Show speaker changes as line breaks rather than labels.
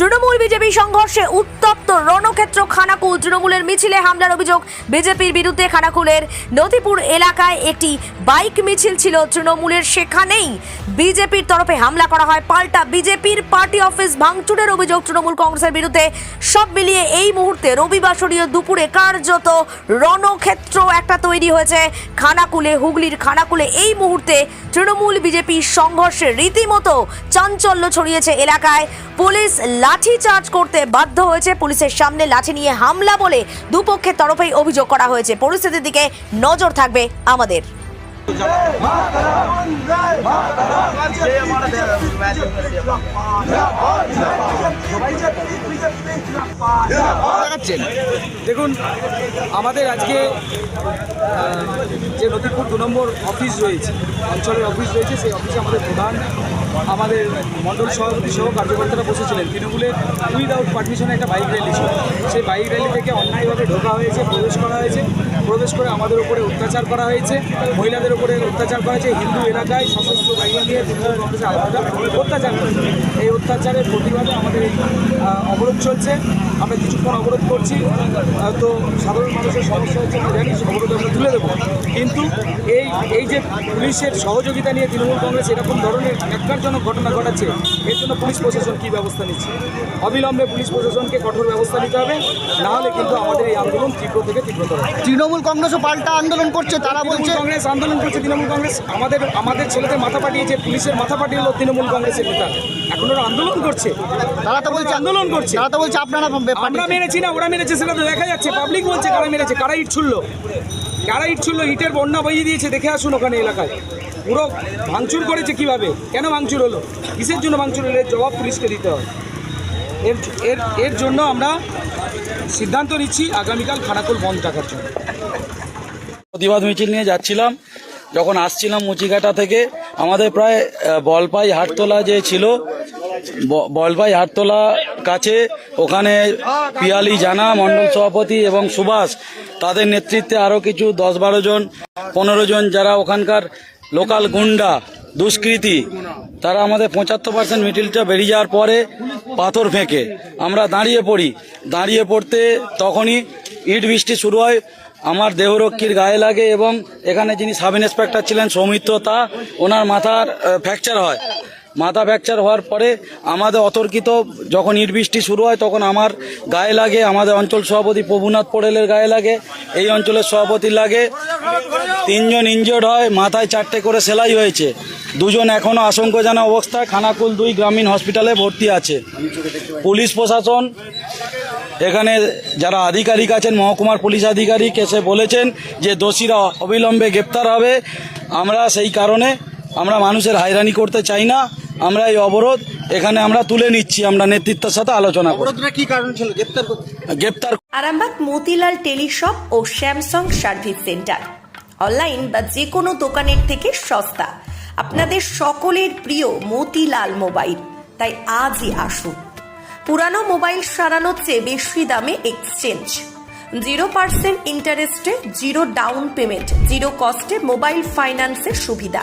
Trinamool BJP সংঘর্ষে উত্তপ্ত রণক্ষেত্র খানাকুল। তৃণমূলের মিছিলে হামলার অভিযোগ বিজেপির বিরুদ্ধে খানাকুলের। নদীপুর এলাকায় একটি বাইক মিছিল ছিল তৃণমূলের। সেখানেই বিজেপির তরফে হামলা করা হয়। পাল্টা বিজেপির পার্টি অফিস ভাঙচুরের অভিযোগ তৃণমূল কংগ্রেসের বিরুদ্ধে। সব মিলিয়ে এই মুহূর্তে রবিবাসরীয় দুপুরে কার্যত রণক্ষেত্র একটা তৈরি হয়েছে। খানাকুলে, হুগলির খানাকুলে এই মুহূর্তে তৃণমূল বিজেপি সংঘর্ষে রীতিমতো চাঞ্চল্য ছড়িয়েছে এলাকায়। পুলিশ লাঠি চার্জ করতে বাধ্য হয়েছে। পুলিশের সামনে লাঠি নিয়ে হামলা বলে দুপক্ষের তরফেই অভিযোগ করা হয়েছে। পরিস্থিতির দিকে নজর থাকবে আমাদের।
দেখাচ্ছেন। দেখুন আমাদের আজকে যে নদীপুর দু নম্বর অফিস রয়েছে অঞ্চলের অফিস রয়েছে সেই অফিসে আমাদের প্রধান আমাদের মণ্ডল সভাপতি সহ কার্যকর্তারা বসেছিলেন। তৃণমূলের উইদাউট পারমিশনে একটা বাইক র্যালি ছিল। সেই বাইক র্যালি থেকে অন্যায়ভাবে ঢোকা হয়েছে প্রবেশ করা হয়েছে। প্রবেশ করে আমাদের উপরে অত্যাচার করা হয়েছে। মহিলাদের উপরে অত্যাচার করা হয়েছে। হিন্দু এলাকায় সশস্ত্র বাহিনী দিয়ে তৃণমূল কংগ্রেসের আলাদা অত্যাচার করেছে অত্যাচারের প্রতিবাদে আমাদের এই অবরোধ চলছে। আমরা কিছুক্ষণ অবরোধ করছি। তো সাধারণ মানুষের সমস্যা হচ্ছে আমরা জানি অবরোধ আমরা তুলে দেবো। কিন্তু এই এই যে পুলিশের সহযোগিতা নিয়ে তৃণমূল কংগ্রেস এরকম ধরনের ন্যাক্কারজনক ঘটনা ঘটাচ্ছে এর জন্য পুলিশ প্রশাসন কী ব্যবস্থা নিচ্ছে? অবিলম্বে পুলিশ প্রশাসনকে কঠোর ব্যবস্থা নিতে হবে না হলে কিন্তু আমাদের এই আন্দোলন তীব্র থেকে তীব্রতর হবে।
তৃণমূল কংগ্রেসও পাল্টা আন্দোলন করছে তারা বলছে
কংগ্রেস আন্দোলন করছে তৃণমূল কংগ্রেস। আমাদের আমাদের ছেলেদের মাথা পাঠিয়েছে পুলিশের মাথা পাঠিয়ে তৃণমূল কংগ্রেসের নেতা। এখন ওরা আন্দোলন করছে।
তারা তো বলছে
আন্দোলন করছে।
তারা তো বলছে আপনারা
আমরা মেরেছি না ওরা মেরেছে সেটা তো দেখা যাচ্ছে। পাবলিক বলছে কারা মেরেছে কারা ইট ছুড়লো? কারা ইট ছুড়লো? ইটের বন্যা বইয়ে দিয়েছে দেখে আসুন ওখানে এলাকায়। পুরো ভাঙচুর করেছে কীভাবে? কেন ভাঙচুর হলো? কিসের জন্য ভাঙচুর হলো? এর জবাব পুলিশকে দিতে হবে। এর এর এর জন্য আমরা সিদ্ধান্ত নিচ্ছি আগামীকাল খানাকুল বন্ধ রাখার জন্য।
প্রতিবাদ মিছিল নিয়ে যাচ্ছিলাম। যখন আসছিলাম মুচিঘাটা থেকে আমাদের প্রায় বলপাই হাটতলা যে ছিল ব- বলপাই হাটতলা কাছে, ওখানে পিয়ালি জানা, মণ্ডল সভাপতি এবং সুভাষ, তাদের নেতৃত্বে আরও কিছু দশ বারো জন, পনেরো জন যারা ওখানকার লোকাল গুন্ডা, দুষ্কৃতী, তারা আমাদের পঁচাত্তর পার্সেন্ট মিটিলটা বেরিয়ে যাওয়ার পরে পাথর ফেঁকে। আমরা দাঁড়িয়ে পড়ি। দাঁড়িয়ে পড়তে তখনই ইট বৃষ্টি শুরু হয়। আমার দেহরক্ষীর গায়ে লাগে এবং এখানে যিনি সাব ইন্সপেক্টর ছিলেন সৌমিত্র তা, ওনার মাথার ফ্র্যাকচার হয়। মাথা ফ্র্যাকচার হওয়ার পরে আমাদের অতর্কিত যখন বৃষ্টি শুরু হয়, তখন আমার গায়ে লাগে, আমাদের অঞ্চল সভাপতি প্রভুনাথ পড়েলের গায়ে লাগে, এই অঞ্চলের সভাপতি লাগে। তিনজন ইনজোর্ড হয়, মাথায় চারটে করে সেলাই হয়েছে। দুজন এখনও আশঙ্কাজনক অবস্থায়, খানাকুল দুই গ্রামীণ হসপিটালে ভর্তি আছে। পুলিশ প্রশাসন, এখানে যারা আধিকারিক আছেন, মহকুমার পুলিশ আধিকারিক এসে বলেছেন যে দোষীরা অবিলম্বে গ্রেপ্তার হবে। আমরা সেই কারণে আমরা মানুষের হয়রানি করতে চাই না। আমরা এই অবরোধ এখানে আমরা তুলে নিচ্ছি আমরা নেতৃত্বের সাথে আলোচনা করি
কি কারণ ছিল? গ্রেপ্তার
গ্রেপ্তার
আরামবাগ মতিলাল টেলিশপ ও স্যামসাং সার্ভিস সেন্টার। অনলাইন বা যে কোনো দোকানের থেকে সস্তা। আপনাদের সকলের প্রিয় মতিলাল মোবাইল। তাই আজই আসুন। পুরানো মোবাইল সারানোর চেয়ে বেশি দামে এক্সচেঞ্জ। জিরো পার্সেন্ট ইন্টারেস্টে জিরো ডাউন পেমেন্ট জিরো কস্টে মোবাইল ফাইন্যান্সের সুবিধা।